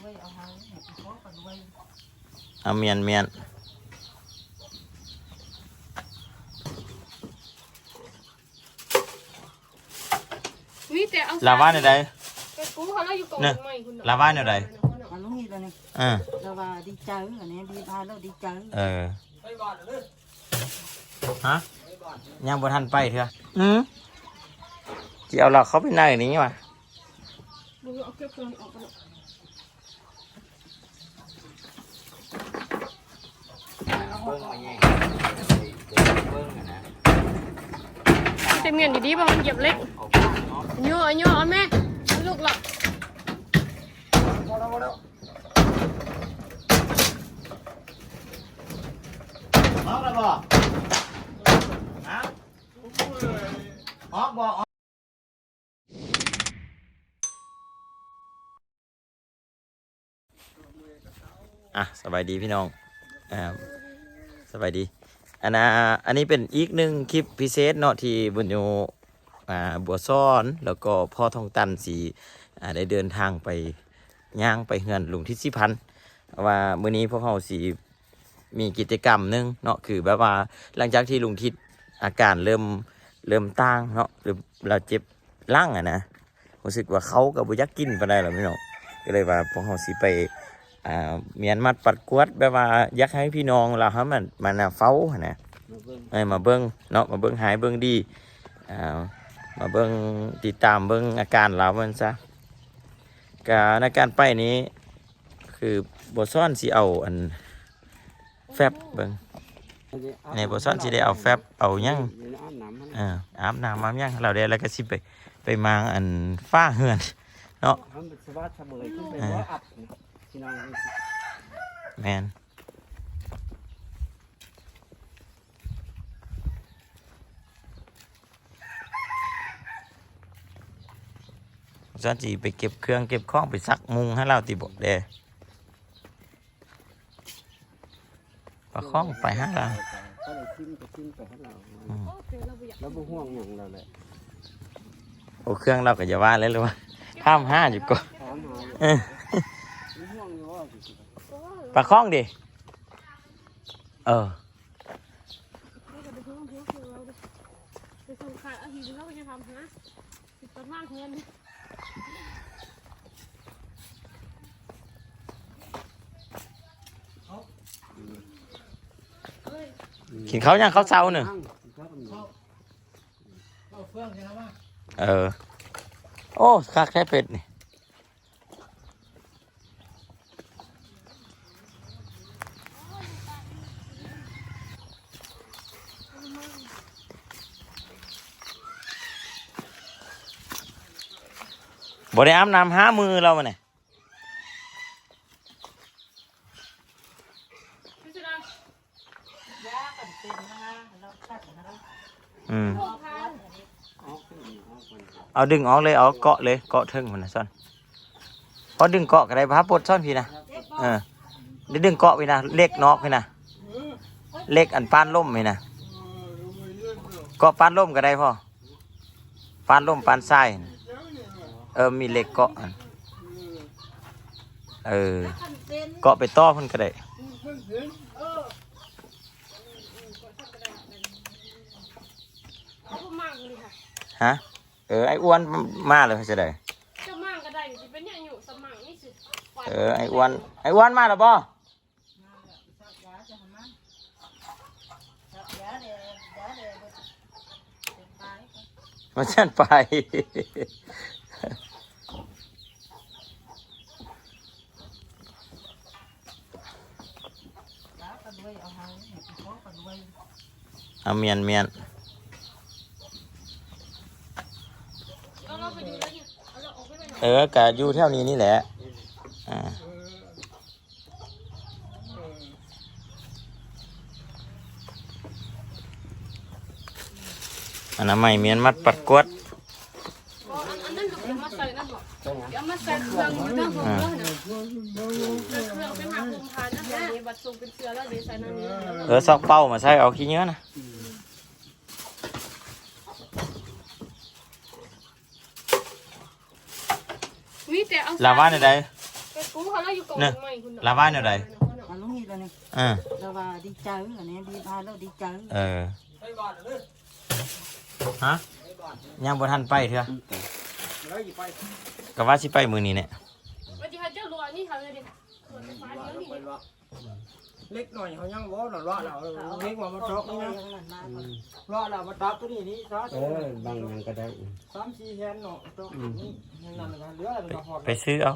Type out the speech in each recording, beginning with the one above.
ด้วยเอาให้ให้พ่อก็ด้วยเอาเมียนเมียนวิแต่เอาลาว่าในใดไปปูเขาแล้วอยู่กองเนี่ยใหม่คุณลาว่าในใดมาลุงนี่แล้วนี่อ่าเราว่าดีใจอันนี้ดีพาเราดีใจเออฮะยังบ่ทันไปเถอะอืมจะเอาเราเขาไปไหนนี้วะดูเอาเก็บเครื่องออกกัน เบิ้งมาแย่งเบิ้งนะเต็มเงินดีๆป่ะมันเหยียบเล็กโย่โย่เอาแม่เอาลูกละออกแล้วบ่ฮะออกบ่ อะสบายดีพี่น้องอ่าสบายดีอันน่ะอันนี้เป็นอีกหนึ่งคลิปพิเศษเนาะที่บุญโยอ่าบัวซ้อนแล้วก็พ่อทองตันสีอ่าได้เดินทางไปย่างไปเฮือนลุงทิศพันธ์ว่ามื้อนี้พวกเขาสีมีกิจกรรมหนึงเนาะคือแบบว่าหลังจากที่ลุงทิศอาการเริ่มเริ่มต่างเนาะหรือเราเจ็บร่างอะนะรู้สึกว่าเขากับบุยักกินไปได้หรอพี่เน้องก็เลยว่าพวกเขาสีไป เมียนมัดปัดกวดแบบว่าอยากให้พี่น้องเราให้มันมันน่ะเฝ้าหั้นนะเอ้ยมาเบิ้งเนาะมาเบิ้งหายเบิ้งดีอ่ามาเบิ้งติดตามเบิ้งอาการเรามันซะกาในการไปนี้ คือบทซ่อนสิเอาอันแฟบเบิ้งในบทซ่อนสิได้เอาแฟบเอาหยังเอออาบน้ำมาหยังเราได้แล้วก็สิไปไปมางอันฟ้าเหือนทำเป็นสวัสดิ์เสมอขึ้นไปว่าอับ พี่น้องแมนซาจีไปเก็บเครื่องเก็บของไปซักมุงให้เราตีบเดปลาข้องไปให้เราก็เลยทิ้มก็ทิ้มไปให้เราโอ้เดี๋ยวเราไปอยากแล้วบ่ห่วงอย่างเราเลยโอ้เครื่องเราก็จะว่าเลยหรือว่าข้ามห้าอยู่ก่อน ถามหา เออ บ่ ห่วงอยู่ว่าสิเพราะว่าปลาข้องดิ เออเราจะไปทุ่งทุ่งคือเราไปส่งขายอาทิตย์เราไปจะทำฮะติดต้นมากเงินกินเขาวยังเขาวเช้าหนึ่งเอาเฟื่องใช่ไหมว่าเออ โอ้คักแค่เป็ดนี่ บริอามน้ำห้ามือเราเนี่ยอืมเอาดึงออกเลยเอาเกาะเลยเกาะเทิงมันนะซ่อนพอดึงเกาะก็ได้พาปลดซ่อนพี่นะเออเดี๋ยวดึงเกาะไปนะเล็กนอกไปนะเล็กอันปานล่มไปนะเกาะปานล่มก็ได้พ่อปานล่มปานทรายนะ เออมีเหล็กเกาะอันเออกันเป็นเกาะไปต่อเพิ่นก็ได้เอาพวกมากเลยค่ะฮะเออไอ้อ้วนมาเลยจะได้จะมากก็ได้จะเป็นอย่างอยู่สมังนี่สิเออไอ้อ้วนไอ้อ้วนมาแล้วบ่ยาจะทำมันยาเดี๋ยวยาเดี๋ยวเป็นตายมาเช่นไป ยาก็ด้วยเอาให้ให้พ่อก็ด้วย เอาเมียนเมียนเอาเราไปดูแล้วเนี่ยเอาเราออกไปไปหน่อยเออกะอยู่แถวนี้นี่แหละอ่าอันนั้นไม่เมียนมัดปัดกวดอ๋ออันอันนั้นก็เอามาใส่นั่นบอกเอามาใส่เครื่องมือนั่นของเราเนี่ยเครื่องเป็นหาคุมพานนะฮะบัตรส่งเป็นเสือแล้วเดี๋ยวใส่นั่นนี่เออซอกเป้ามาใช้เอาขี้เนื้อนะ วิแต่เอา ลาว่าในใดไปกู้เขาแล้วอยู่กองใหม่คุณลาบ้านอยู่ไหนมาลุงนี่แล้วนี่อ่าเราว่าดีใจอันนี้ดีพาเราดีใจเออฮะยังบ่ทันไปเถอะแล้วอยู่ไปก็ว่าสิไปมื้อนี้เนี่ยวันที่เขาเจ้ารัวนี่เขาเลยดิรถไฟฟ้า เดี๋ยวนี้เล็กหน่อยเขายังบ่หล่อหล่อเราเล็กว่ามาตอกนี่นะมาหล่อเรามาตอกตัวนี้นี่ซะเออบางอย่างก็ได้สามสี่แสนเนาะตอกนี่ยังนั่นกันเหลืออะไรก็หอดไปซื้อเอา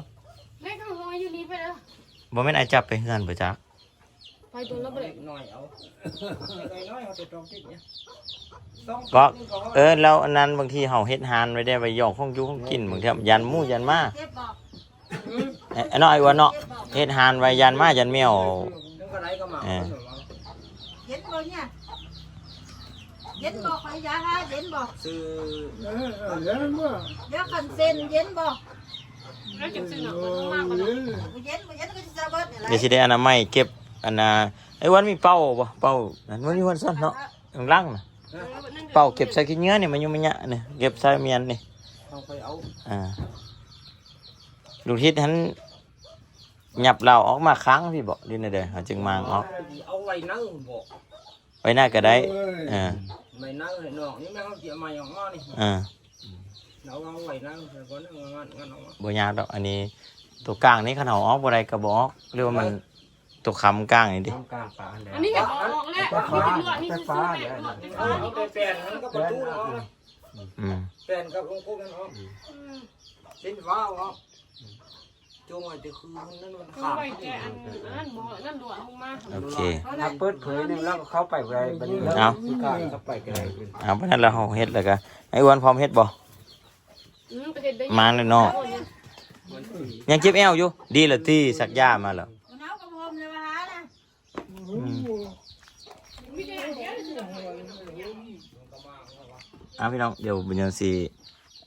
แม่ข้างห้อยอยู่นี่ไปแล้วบ่แม่นไอ้จับไปเฮือนบ่จักไปตัวละเบรเล็กกหน่อยเอาเล็กน้อยเขาจะตอกติดเนี่ยต้องก็เออแล้วอันนั้นบางทีเฮาเฮ็ดหานไว้ได้ไว้ย่องของอยู่ของกินบางทียันหมู่ยันมาเก็บบอกเอ้ยน้อยว่าเนาะเฮ็ดหานไว้ยันมายันแมวนึ กอะไรก็มาเย็นบ่เนี่ยเย็นบอกไปยาฮะเย็นบอกซื้อเดี๋ยวคันเซ็นเย็นบอกแล้วเก็บซื้อหนังมันมากกว่านั้นบ่เย็นบ่เย็นก็จะเบิดนี่แหละเดี๋ยวสิได้อนามัยเก็บอันน่ะไอ้วันมีเป้าบ่เป้านั่นมันมีวันซ่อนเนาะข้างล่างน่ะเป้าเก็บใส่ขี้เหงื่อนี่มันอยู่มันยะนี่เก็บใส่เมียนนี่เอาไปเอาอ่าลูกทิศหัน หยับเราออกมาค้างพี่บอกดินเด้อเขาจึงมางออกเอาไว้นั่งบอกไว้หน้าก็ได้อ่าไม่นั่งเลยน้องนี่แม่เขาเกี่ยมาอย่างง้อนี่อ่าเราเอาไว้นั่งแต่ก่อนนั่งงานงานเอาบ่ยากดอกอันนี้ ตัวกลางนี่ขนาดออกบ่ได้ก็บ่ออกเรียกว่ามันตัวคำกลางนี่ดิทำกลางป่าแล้อัวนนี้ก็ออกแล้วนี่เป็นลวดนี่คือซื้อแม่ลวดไฟฟ้าเอาไปแปลนมันก็ประตูเนาะอืมแปลนกับลงคุกนั่นเนาะเส้นฟ้าเนาะ จงไว้จะคือนั่นมันคือขาดไปแกอันนั้นบ่นั่นลวดลงมาโอเค ถ้าเปิดเผยเนี่ยเราก็เข้าไปไว้บัดนี้แล้วเอาสิกล้าเข้าไปก็ได้เอาเพราะนั้นเราเฮ็ดแล้วก็ไอ้อ้วนพร้อมเฮ็ดบ่ อืมไปเฮ็ดได้มาเลยเนาะ ยังเจ็บแอวอยู่ ดีละที่สักยามาแล้วมันเอากับผมเลยว่าหานะอืมมีแต่อันเดียวเอาพี่น้องเดี๋ยวบุญยังสิ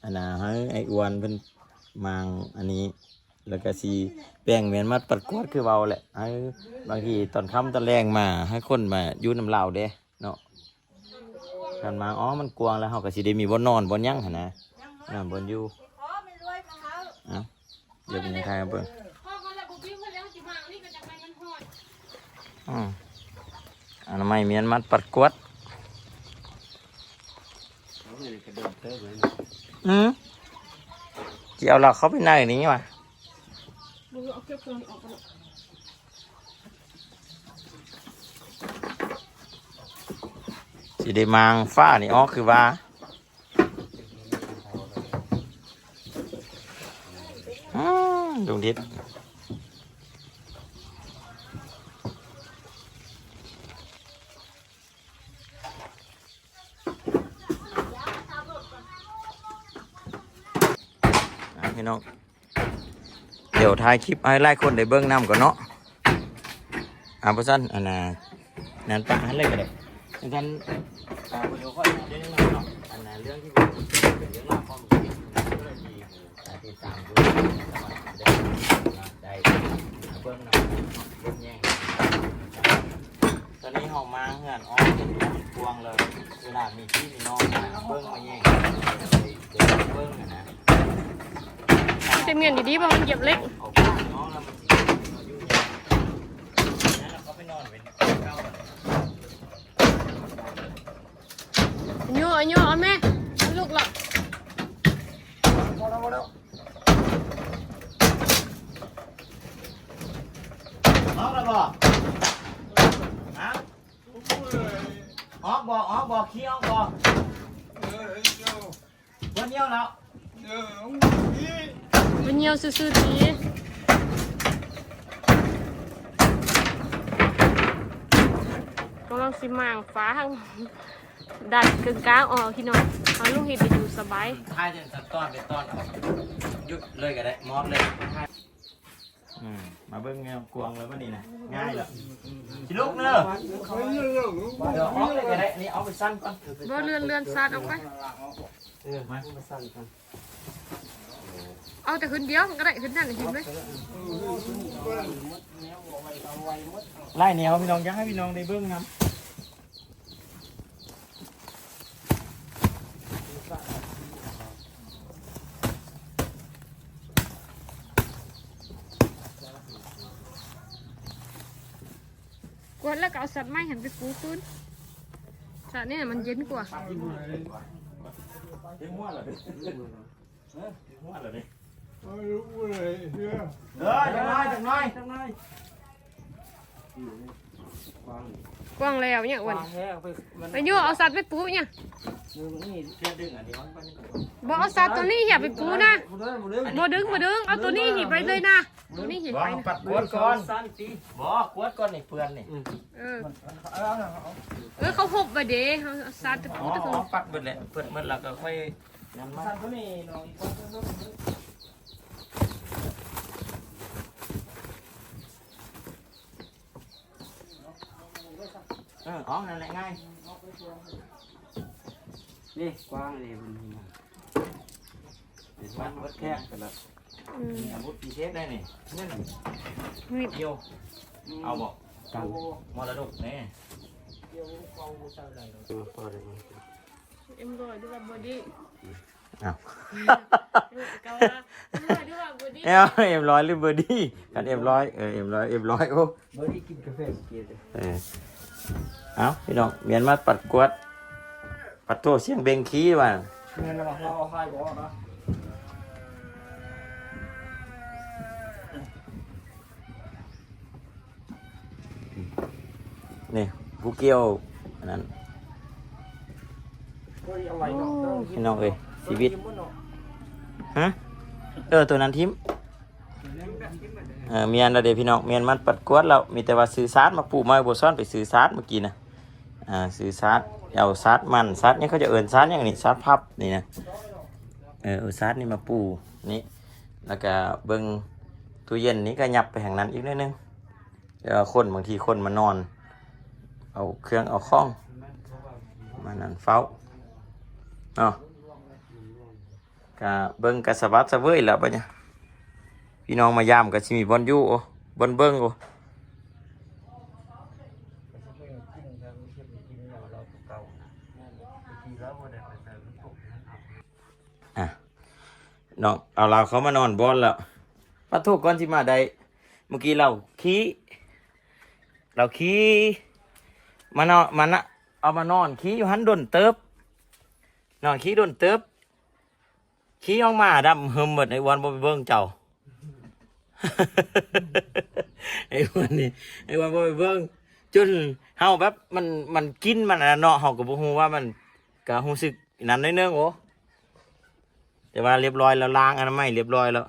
อันน่ะให้ไอ้อ้วนเพิ่นมางอันนี้ แล้วก็สิแบ่งแม่นมาปัดกวาดคือเว้าแหละให้บางทีตอนค่ำตอนแรงมาให้คนมาอยู่น้ำเหล้าเด้เนาะกันมาอ๋อมันกวางแล้วเฮาก็สิได้มีบ่นอนบ่หยังหั่นนะน่ะบ่อยู่ขอไม่รวยมาเขาเอาเดี๋ยวเป็นยังไงครับเบิ่งพ่อเขาแล้วบ่ปิ้วเขาแล้วสิมานี่ก็จะไปมันฮอดอืมอนามัยเมียนมัดปัดกวาดเอาเงินกระโดดเติบเลยอืมสิเอาเราเข้าไปในนี้ว่ะ บ่เอาเก็บเครื่องออกก่อนสิได้มางฟ้านี่อ๋อคือว่าอืมดวงทิศอะพี่น้อง เดี๋ยว ถ่ายคลิปให้ไล่คนได้เบิ้งน้ำก่อนเนาะอ่าเพราะฉะนั้นอันน่ะนั่นปะให้เลยก็ได้เพราะฉะนั้นอ่าเดี๋ยวค่อยเรื่องเนาะอันน่ะเรื่องที่เป็นเรื่องราวความคิดนะก็เลยดีอ่าติดตามดูได้ได้เบิ้งน้ำเบิ้งแย่งตอนนี้ห้องมาเฮือนอ๋อเป็นพวงเลยเวลามีพี่มีน้องมาเบิ้งมาแย่งเบิ้งอะนะเต็มเงินดีๆบ่มันเหยียบเล็ก เอาไปน้องแล้วมันสิเอาอยู่เนี่ยงั้นเราก็ไปนอนเป็นเก้าวัน อันย่ออันย่อเอาแม่เอาลูกละออกแล้วบอกฮะออกบอกออกบอกขี้ออกบอกวันเดียวแล้วมันเหี่ยวซื่อๆทีกำลังสิมางฟ้าทาง ดัดกึ่งกลางออกพี่น้องเอาลูกเห็ดไปอยู่สบายท้ายจะตัดตอนเป็นตอนเอาหยุดเลยก็ได้มอดเลยอืมมาเบิ้งแนวกวางเลยวันนี้นะง่ายเหรอสิลูกเนอะเดี๋ยวออกเลยก็ได้นี่เอาไปสั้นก่อนบ่เลื่อนเลื่อนซาดออกไปเออมามาสั่นกันเอาแต่ขึ้นเดียวมันก็ได้ขึ้นนั่นเห็นไหมไล่แนวพี่น้องอยังให้พี่น้องได้เบิ้งนำ นแล้วก็เอาสัตว์ไม้หันไปปูขึ้นสัตว์นี่มันเย็นกว่าถึงหัวเหรอถึงหัวเหรอดิไม่รู้เลยเออจังน้อยจังน้อยจังน้อย กว้างแล้วเนี่ยอ้วันวางแห้งไปมันไปอยู่เอาสัตว์ไปปูเนี่ยดึงนี่แค่ดึงอันนี้มันไปนี่ก่อนบอกเอาสัตว์ตัวนี้อย่าไปปูนะบุเด้บุเด้บ่ดึงบ่ดึงเอาตัวนี้หีบไปเลยนะตัวนี้หีบบ่ไปเอานะปัดกวดก่อนบ่กวดก่อนนี่เปื่อนนี่เออเอาเอาเอาเออเขาหบไปเด้เอาเอาสัตว์ไปอ๋ปูอตะอ๋กุอปัดเบิดแหละเปิดเบิดแล้วก็ค่อยนั่นมาท่านคนนี้น้องอีกคน เอออ๋อนั่นแหละง่ายนี่กว้างนี่มันเป็นปัวัดดเบิวัดดแค่แค่กันละอืมนี่อาวุธปีเทสได้นี่นั่นนี่เดียวเอาบ่กันมรดกแน่เดี๋ยวเขาใส่อะไรเออพอได้มั้ยเอ็มร้อยด้วยบอดี้อ้าวเกาละเอ็มร้อยด้วยบอดี้เอ้าเอ็มร้อยหรือเบอร์ดี้กันเอ็มร้อยเออเอ็มร้อยเอ็มร้อยโอ้บ่ได้กินกาแฟเกียร์เลยเออ เอาพี่น้องเมียนมาปัดกวด ปัดโตเสียงเบงขี้ว่ะเงินเราเอาให้บ่นะนี่ผู้เกี่ยวอันนั้นก็เอาไว้เนาะพี่น้องเอ้ยชีวิตฮะเออตัวนั้นทิม เออเมียนเราเดี๋ยวพี่น้องเมียนมันปัดกวดเรามีแต่ว่าซื้อซาดมาปลูกมาบัวซ้อนไปซื้อซาดเมื่อกี้นะอ่าซื้อซาดเอาซาดมันซาดนี่เขาจะเอินซาดอย่างนี้ซาดพับนี่นะเออเอาซาดนี่มาปูนี่แล้วก็เบิ้งตู้เย็นนี้ก็ยับไปแห่งนั้นอีกนิดนึงเดี๋ยวคนบางทีคนมานอน เอาเครื่องเอาข้อง มานั่นเฝ้าเนาะก็เบิ้งกะสะบัดสะเว้ยแล้วปะเนี่ย พี่น้องมายามก็สิมีบอลยู่โอบอลเบิ้งโออะน้องเอาเราเขามานอนบอลแล้วปัดทุกก่อนที่มาได้เมื่อกี้เราขี้เราขี้มานอนมันอะเอามานอนขี้อยู่หันดนเติบนอนขี้ดนเติบขี้ออกมาดำเฮิมหมดไอ้วันบ่ไปเบิ่งเจ้า ไอ้วันนี้ไอ้วันบ่ไปเบิ่งจนเฮาแบบมันมันกินมันอะเนาะเฮาก็บ่ฮู้ว่ามันก็รู้สึกนั้นน้อยนึงโอ้แต่ว่าเรียบร้อยแล้วล้างอนามัยเรียบร้อยแล้ว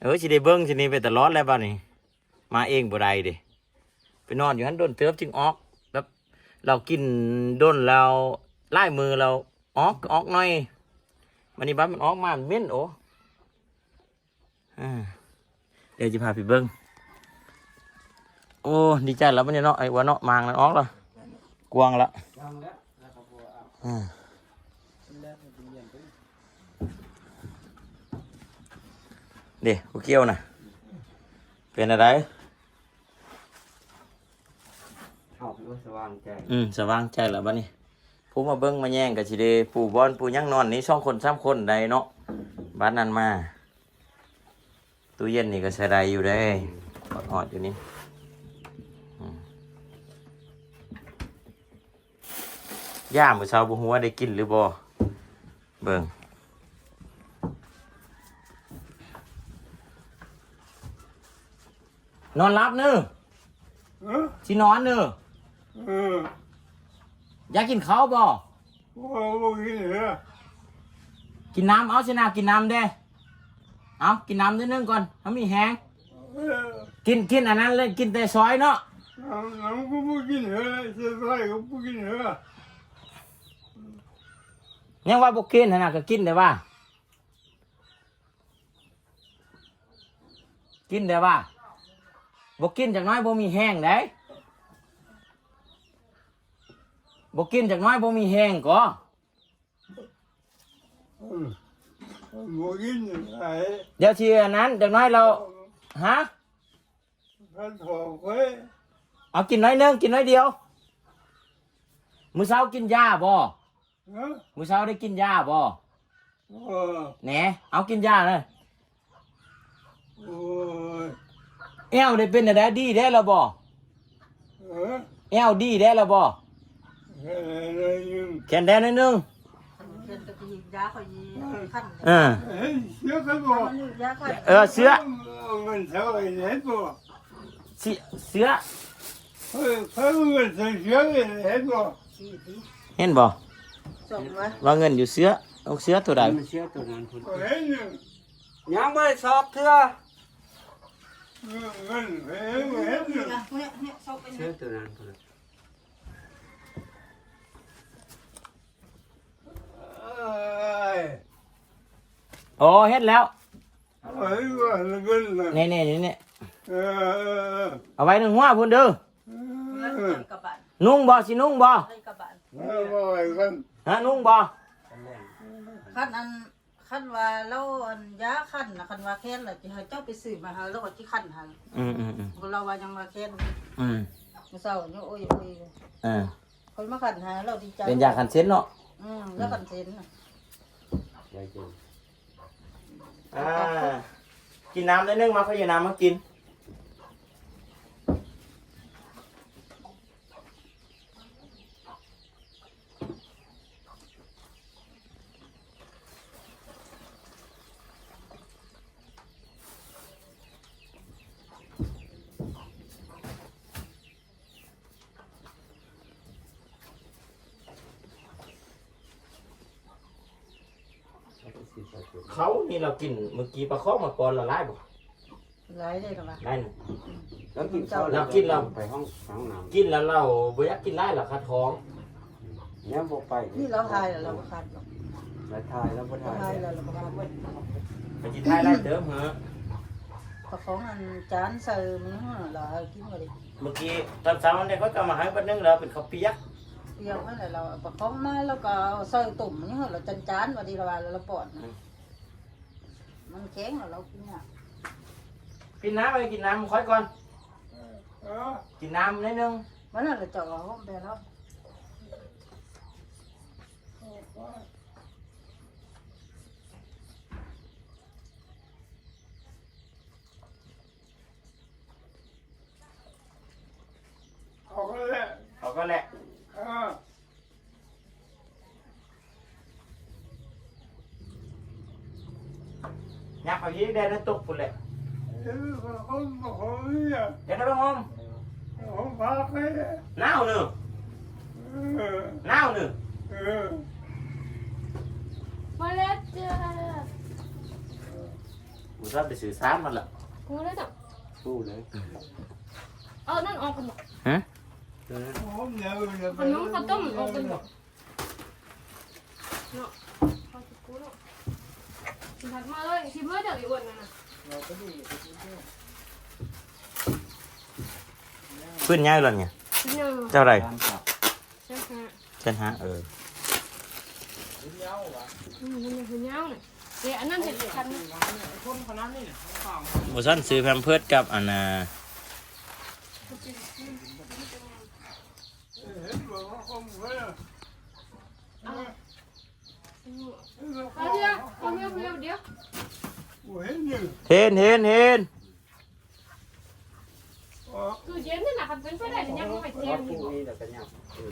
เออสิได้เบิ่งสินี้ไปตลอดแล้วบัดนี้ มาเองบ่ได้เด้ไปนอนอยู่หันโดนเติบจึงออกแบบเรากินโดนเราไล่มือเราออกออกหน่อยมันนี่บัดมันออกมามันเหม็นโอ้อ่า ดี๋ยวจะพาไปเบิ่งโอ้ดีใจแล้วมันเนี่ยเนาะไอ้วันเนาะมางแล้วออกแล้วกวางละอ่าเดี๋ยวกูเกี่ยวนะเป็นอะไรเอาไปว่าสว่างใจอืมสว่างใจแล้วบ้านี้ผู้มาเบิ้งมาแย่งกับชิเดปู่บอลปู่ยังนอนนี่สองคนสามคนใดเนาะบ้านนั้นมา ตู้เย็นนี่ก็ใช้ได้อยู่ได้ออดๆอยู่นี่อืมย่ามือเช้าบุหัวาได้กินหรือบ่เบิ่งนอนรับเนอะเออสินอนเนอะเอออยากกินข้าวบ่ว่าบ่กินเหรอกินน้ำเอาสินากินน้ำเด้ เอากินน้ำนิดนึงก่อนถ้ามีแห้งเออกินกินอันนั้นเลยกินแต่ซอยเนาะน้ำน้ำก็บ่กินเหรอเสียใจก็บ่กินเหรอยังว่าบ่กินหั่นน่ะก็กินแต่ว่า กินแต่ว่าบ่กินจากน้อยบ่มีแห้งได้บ่กินจากน้อยบ่มีแห้งก็เออ บ่กินไอ้เดี๋ยวทีอันนั้นจากน้อยเราฮะท่านถอดไว้เอากินน้อยหนึงกินน้อยเดียว มื้อเช้ากินยาบ่เนาะมื้อเช้าได้กินยาบ่เออแหนเอากินยาเลยโอ้ยแอวได้เป็นอะไรดีได้แล้วบ่เอเอลดีได้แล้วบ่แขนแดนนิดนึงคันเขี ยนตะกี้ยาเขายีขั้นเออมันอยู่ยาขั้นเออ เสื้อมันเท่าไหร่เห็นบ่เสื้อเสื้อเฮ้ยเขาเงินเสียเห็นบ่สี่ทีเห็นบ่ส่งไว้ว่าเงินอยู่เสื้อเอาเสื้อตัวใดมันเชื่อตัวนั้นคุณเห็นยังยังไม่ได้สอบเถื่อเงินเห็นเห็นยังนะเนี่ยเนี่ยส่งไปเชื่อตัวนั้นคุณ เอ้ ยโอ้เฮ็ดแล้วเฮ้ยว่าเงินนะนี่นี่นี่นี่เออเอาไว้หนึ่งหัวพุ่นเด้อเงินใส่กระบะนุ่งบ่สินุ่งบ่ใส่กระบะเออบ่ไอ้กันฮะนุ่งบ่ขั้นอันขั้นว่าเราอันยาขั้นนะขั้นว่าแค้นล่ะจะให้เจ้าไปซื้อมาหาแล้วก็ที่ขั้นหันอืมอืมอืมเราว่ายังว่าแค้นอืมมื้อเช้าเนี่ยโอ้ยโอ้ยอ่าคนมาขั้นหาเราดีใจเป็นยาคันเซ็นเนาะ อืมแล้วกันเซ็นน่ะยายเจนอ่ากินน้ำได้นึ่งมาเขาอยู่น้ำมากิน เขา นี่เรากินเมื่อกี้ปลาข้อมาก่อนละลายบ่หลายเลยนะว่าได้หนึ่งแล้วกินข้าวแล้วกินแล้วไปห้องห้องน้ำกินแล้วเราบ่อยากกินได้หรอคะท้องเนี่ยบ่ไปนี่เราทายแล้วเราก็คันหรอกแล้วทายแล้วบ่เราทายทายแล้วเราก็คันไปกินได้ได้เดิมเหรอประของอันจานเสริมนี่ฮะเราเอากินมาดิเมื่อกี้ตอนเช้าเนี่ยเขาก็มาให้บัดนึงแล้วเป็นข้าวเปียกเปรี้ยวนั่นแหละเราประของมาแล้วก็เอาใส่ตุ่มนี่ฮะเราจันจานมาดีเราว่าเราปอดนะ มันแข็งแล้วเรากินอะกินน้ำไปกินน้ำค่อยก่อนเออกินน้ำนิดนึงวันนั้นเราเจาะห้องไปแล้วเอาก็แล้ว เขาก็แหละ เออ ยักเอายีได้แล้วตกปุ่นเลยเฮ้ยคนคนเนี่ยเดี๋ยวนะพี่หอมผมพาไปหนาวหนึ่งเออหนาวหนึ่งเออมาแล้วจ้ากูชอบไปสื่อสารมันละกูได้จับสู้เลยเอานั่นออกกันหมดฮะตัวนั้นผมเนี่ยเนี่ยขนมข้าวต้มออกกันหมดเนาะข้าวกูเนาะกิน ผัดมาเลยชิมเลยเดี๋ยวอีอ้วนนั่นน่ะเราก็ดีขึ้นง่ายเลยไงกินยังเจ้าไรตามจับใช่ค่ะเช่นฮะเอออืมมันยังคือยาวน่ะเดี๋ยวอันนั้นเห็ดคันนะบุษันซื้อแพมเพิร์ดกับอันน่ะเห็นบอกว่าผมเว้ยเอาเดี๋ยวเอาเดี๋ยวเดี๋ยวเดี๋ยวเห็นยัง เห็นเห็นเห็นคือเย็นนี่นะคันเป็นไปได้จะยังไม่เพเทียราะมพอีรุ่กงบ่นี้เราก็ยังเออ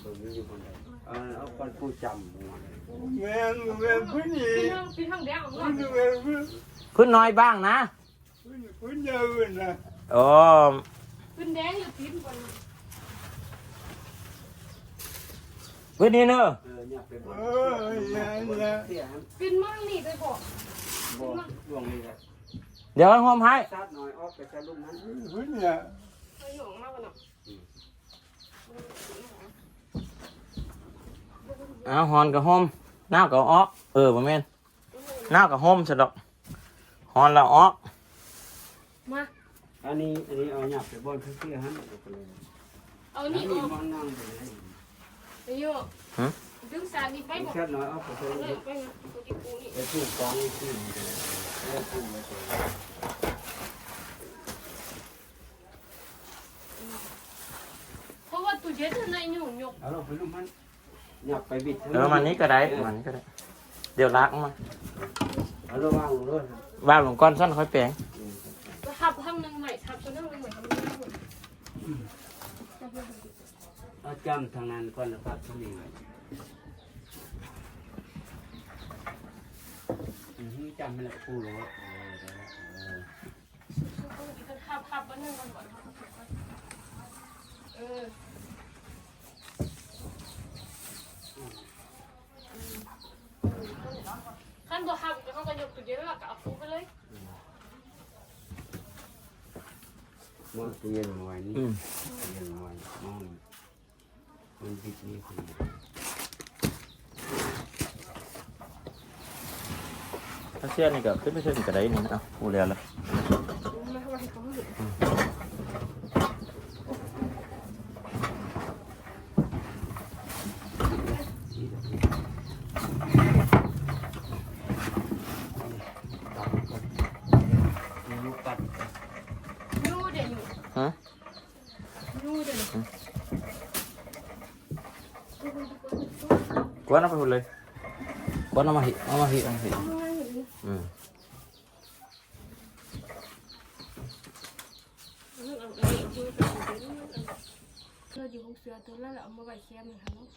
เบิ่งอยู่บนใดเอาเอาคนผู้จำหัวเลยแม่แม่ผู้หญิปีงทางปีทางแดงออกมาผู้หญิงแม่ผู้ขึ้นน้อยบ้างนะผู้หญิงผู้เดินนะโอ้เป็นแดงอยู่ตีนบนพื้นนี้เนอะเออเนี่ยไปบเอนอเนี่ยเนี่ยเสียเป็นมั่งนี่ไปบอกบ่ดวงนี้แหละเดี๋ยวหอมให้ชาติน้อยออกไปใช้ลูกนั้นผู้หญิงไปหยองมากกันเนาะเอาหอนกับหอมหน้ากับออก เออบ่แม่นหน้ากับหอมซะดอกหอนแล้วออกมาอันนี้อันนี้เอาหยับไปบนเพื่อๆหันเอาไปเลยเอาอันนี่นี้ออก มันนั่งไปเลยไปโยดึงสารนี่ไปบอกชาติน้อยออกไปใช้เลลูยกไปนะตัวที่กูนี่ไปถูกกองขึ้นแล้วถูกไปเลยเพราะว่าตู้เย็นในหยุ่งหยกเอาลงไปลูกมันหยับไปบิดเออมันนี้ก็ได้มันนี้ก็ได้ เดี๋ยวล้างมาเอาระวังด้วยวางลงก้อนซ่อนค่อยแปลงก็ทับทำหนึ่งใหม่ทับตัวนึงใหม่ทำหนึ่งใหม่เอาจำทางนั้นก่อนนะครับที่นี่ อือฮึจำไม่ละคู่เลยเออได้ละเออขับขับบ้านนึงก่อนก่อนเออขั้นบ่ขับก็เขาก็ยกตัวเดียวแล้วก็เอาฟูไปเลยมันเตียนไว้นี่เตียนไว้มองมันบิดนี่คนเดียว ถ้าเชื่อนี่ก็ขึ้นไปขึ้นก็ได้นี่นะเอาพูดแล้วละไม่ให้เขาเห็นตัดก่อนมีลูกปัดยูเด่นอยู่ฮะยูเด่นกวนเอาไปพูดเลยกวนเอามาหิเอามาหิเอามาหิอืม เสื้ออยู่ห้องเสื้อตัวแล้วเอามาไว้แคมนะคะเนาะ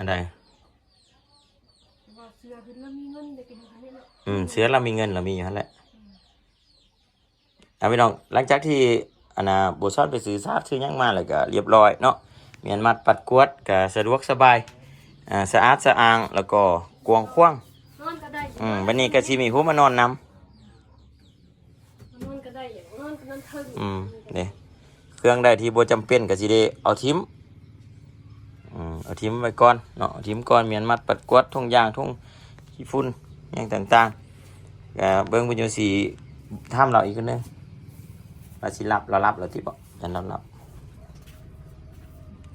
อันใดว่าเสื้อขึ้นแล้วมีเงินได้กินคะเนี่ยเนาะอืมเสือเรามีเงินเรามีอยู่นั่นแหละเอาพี่น้องหลังจากที่อันน่ะบัวซอดไปซื้อซาดซื้อหยังมาแล้วก็เรียบร้อยเนาะเมียนมัดปัดกวดก็สะดวกสบายอ่าสะอาดสะอางแล้วก็กวางขว้างนอนก็ได้อืมวันนี้ก็สิมีผู้มานอนนำนอนก็ได้อย่างนอนก็นอนถึงอืมนี่เครื่องใดที่บ่จำเป็นก็สิได้เอาทิมอืม เอาทิมไว้ก่อนเนาะทิมก่อนเมียนมัดปัดกวดทุ่งยางทุ่งขี้ฝุ่นหยังต่างๆก็เบิ่งเพิ่นอยู่สิถามเราอีกคนนึงว่าสิรับเรารับเราที่บ่จันรับรับ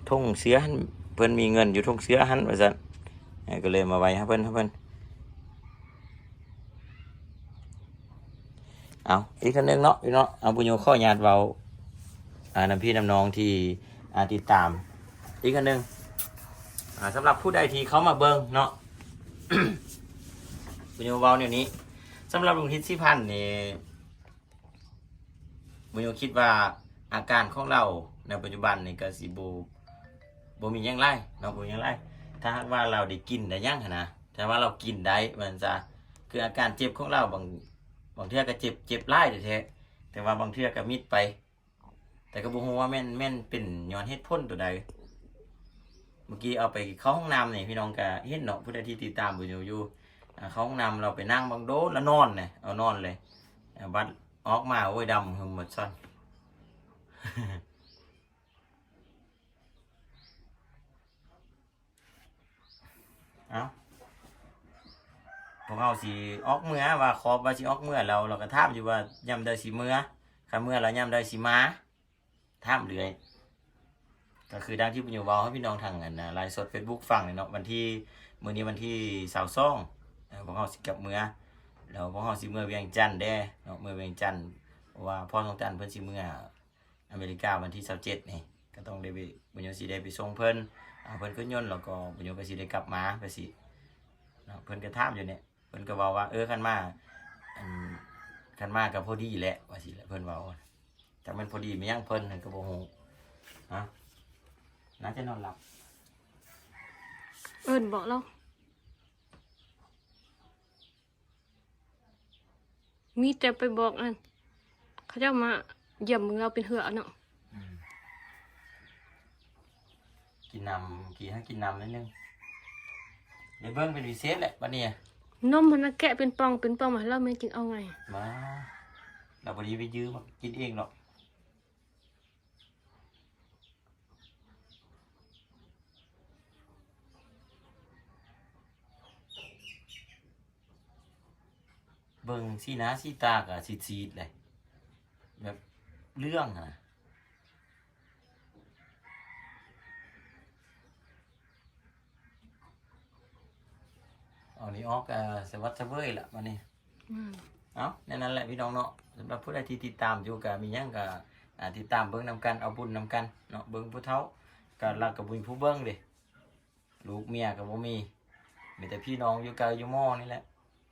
ทุ่งเสือหันเพิ่นมีเงินอยู่ทุ่งเสือหันว่าซั่นเอ้ยก็เลยมาไว้ให้เพิ่นให้เพิ่นเอาอีกคนนึงเนาะพี่เนาะเอาบุญโยข้อญาติเว้าอ่าน้ำพี่น้ำน้องที่อ่าติดตาม อีกอันหนึ่ง อ่าสำหรับผู้ใดที่เขามาเบิงเนาะ บุญโยเบาเนี่ยนี้สำหรับลุงทิศที่พันธ์นี่บุญโยคิดว่าอาการของเราในปัจจุบันนี่ก็สิบบ่มียังไรเนาะบ่มียังไรถ้าหากว่าเราได้กินได้หยังหั้นนะถ้าว่าเรากินได้มันจะคืออาการเจ็บของเราบางบางเทื่อก็เจ็บเจ็บไล่แท้ๆแต่ว่าบางเทื่อก็มิดไป แต่ก็บ่ฮู้ว่าแม่นแม่นเป็นย้อนเหตุผลตัวใด เมื่อกี้เอาไปเข้าห้องน้ำเนี่ยพี่น้องก็เห็นเนาะผู้ใดที่ติดตามอยู่อยู่เข้าห้องน้ำเราไปนั่งบางโดแล้วนอนเนี่ยเอานอนเลยบัดออกมาโอ้ยดำหึมหมดซ่อนเอาพวกเราสิออกเมื่อว่าขอบว่าสิออกเมื่อเราเราก็ถามอยู่ว่ายามใดสิเมื่อคันเมื่อเรายามใดสิมาถามเรื่อย ก็คือดังที่ปุญญวาให้พี่น้องทางกันนะไลฟ์สดเฟซบุ๊กฟังเนี่ยเนาะวันที่มื้อนี้วันที่สาวซ่องพวกเราสิกับเมื่อแล้วพวกเราสิเมื่อเวียงจันทน์แด้เนาะเมื่อเวียงจันทน์เพราะว่าพ่อทองจันทน์เพิ่นสิเมื่ออเมริกาวันที่27นี่ก็ต้องได้ไปบุญโยสิได้ไปส่งเพิ่นอ่าเพิ่นขึ้นยนต์แล้วก็บุญโยก็สิได้กลับมาก็สิเนาะเพิ่นก็ถามอยู่เนี่ยเพิ่นก็เว้าว่าเออคันมาอันคันมาก็พอดีแหละว่าสิแหละเพิ่นเว้าแต่มันพอดีมียังเพิ่นก็บ่ฮู้ฮะ น่าจะนอนหลับ เอิญบอกเรามีแต่ไปบอกอันเขาจะมาเยี่ยมมึงเราเป็นเหือเนาะกินน้ำกี่ให้กินน้ำนิดนึงเดี๋ยวเบิ้งเป็นวิเศษแหละวันนี้นมมันนะแกะเป็นปองเป็นปองมาให้เราไม่จริงเอาไงมาเราบดีไปยืมมากินเองหรอก เบิ่งสีหน้าสีตากะซีดๆเลยแบบเรื่องอะนะเอานี่ออกอ่าสวัสดิ์เสวยละวันนี้อืมเอาแนั่นนั่นแหละพี่น้องเนาะสำหรับผู้ใดที่ติดตามอยู่กับมีหยังกับอ่าติดตามเบิ้งนำกันเอาบุญนำกันเนาะเบิ้งผู้เฒ่าก็รักกับบุญผู้เบิ้งเดิลูกเมียกับบ่มีมีแต่พี่น้องอยู่ไกลอยู่หม้อนี่แหละ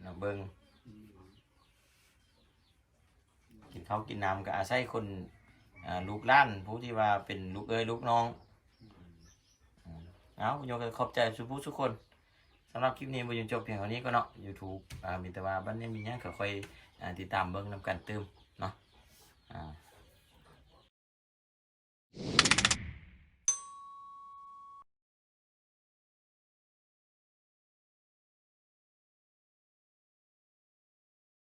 เนาะเบิ้ง กินข้าวกินน้ำก็อาศัยคนลูกล้านผู้ที่ว่าเป็นลูกเอ้ยลูกน้องเอาคุญยมก็ขอบใจสุภูทุกคนสำหรับคลิปนี้บุญยงจบเพียงเท่านี้ก็เนาะยูทูบมีแต่ว่าบ้านนี้มีเงี้ยค่อยติดตามเบิ้งนำกันเติมเนาะอ่า